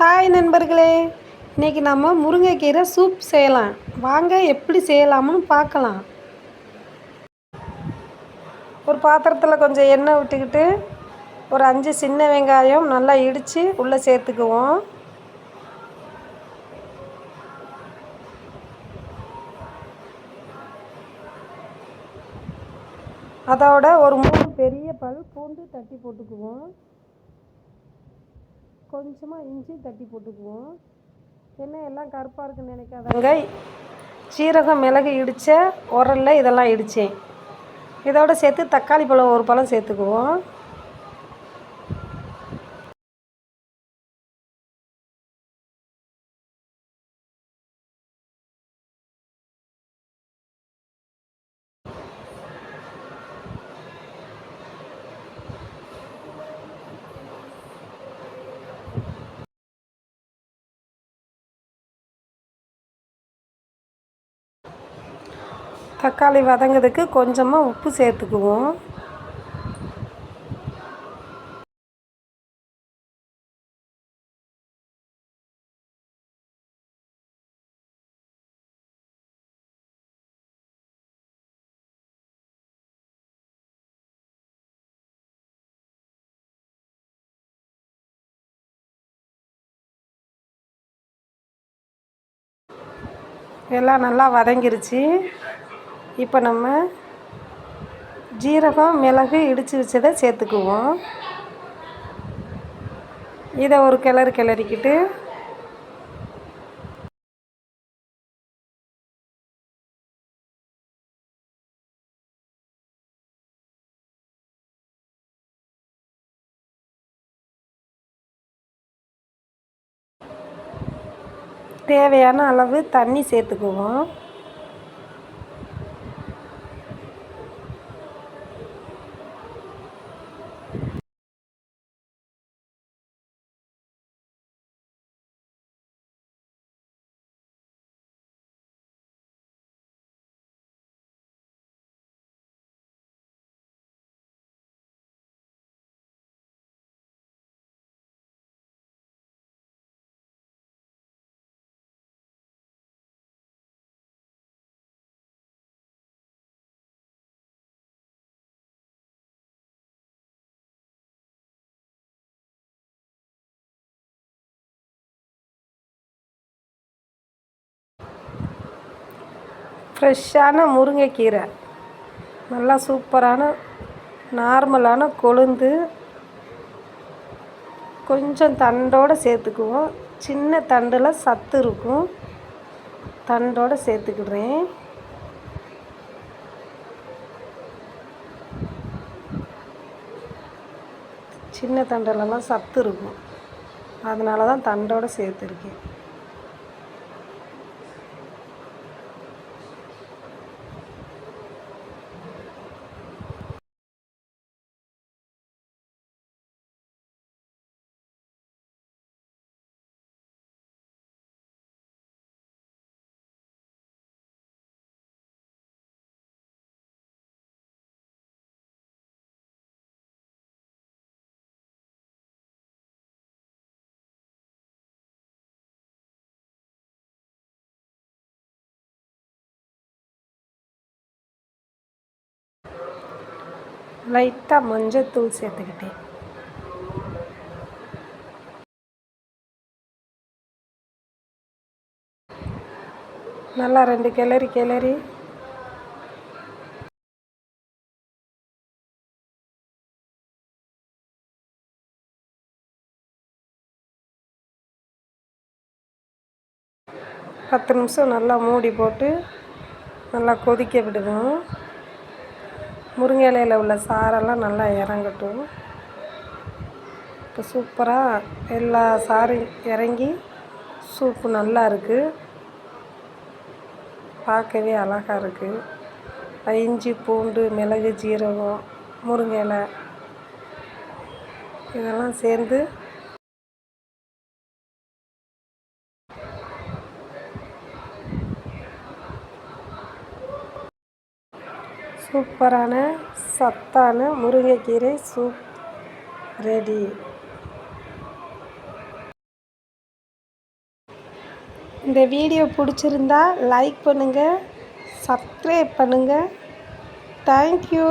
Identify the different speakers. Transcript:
Speaker 1: Hi நண்பர்களே. இன்றைக்கி நம்ம முருங்கைக்கீரை சூப் செய்யலாம். வாங்க எப்படி செய்யலாம்னு பார்க்கலாம். ஒரு பாத்திரத்தில் கொஞ்சம் எண்ணெய் விட்டுக்கிட்டு ஒரு அஞ்சு சின்ன வெங்காயம் நல்லா இடித்து உள்ளே சேர்த்துக்குவோம். அதோட ஒரு மூணு பெரிய பல் பூண்டு தட்டி போட்டுக்குவோம். கொஞ்சமாக இஞ்சி தட்டி போட்டுக்குவோம். என்ன எல்லாம் கருப்பாக இருக்குன்னு நினைக்காதங்க சீரகம் மிளகு இடித்த உரலில் இதெல்லாம் இடித்தேன் இதோடு சேர்த்து தக்காளி பழம் ஒரு பழம் சேர்த்துக்குவோம். தக்காளி வதங்கிறதுக்கு கொஞ்சமாக உப்பு சேர்த்துக்குவோம். எல்லாம் நல்லா வதங்கிருச்சு. இப்போ நம்ம ஜீரகம் மிளகு இடித்து வச்சதை சேர்த்துக்குவோம். இதை ஒரு கிளறு கிளறிக்கிட்டு தேவையான அளவு தண்ணி சேர்த்துக்குவோம். ஃப்ரெஷ்ஷான முருங்கைக்கீரை. நல்லா சூப்பரான நார்மலான கொழுந்து. கொஞ்சம் தண்டோடு சேர்த்துக்குவோம். சின்ன தண்டில் சத்து இருக்கும். தண்டோடு சேர்த்துக்கிடுறேன். சின்ன தண்டிலலாம் சத்து இருக்கும். அதனால தான் தண்டோடு சேர்த்துருக்கேன். லைட்டாக மஞ்சத்தூள் சேர்த்துக்கிட்டேன். நல்லா ரெண்டு கிளறி கிளறி. பத்து நிமிஷம் நல்லா மூடி போட்டு நல்லா கொதிக்க விடுவோம் முருங்கை இலையில் உள்ள சாரெல்லாம் நல்லா இறங்கட்டும். இப்போ சூப்பராக எல்லா சாரும் இறங்கி சூப்பு நல்லா இருக்குது பார்க்கவே அழகாக இருக்குது இஞ்சி பூண்டு மிளகு ஜீரகம் முருங்கை இலை இதெல்லாம் சேர்ந்து சூப்பரான சத்தான முருங்கைக்கீரை சூப் ரெடி இந்த வீடியோ பிடிச்சிருந்தா லைக் பண்ணுங்கள் சப்ஸ்கிரைப் பண்ணுங்கள் தேங்க்யூ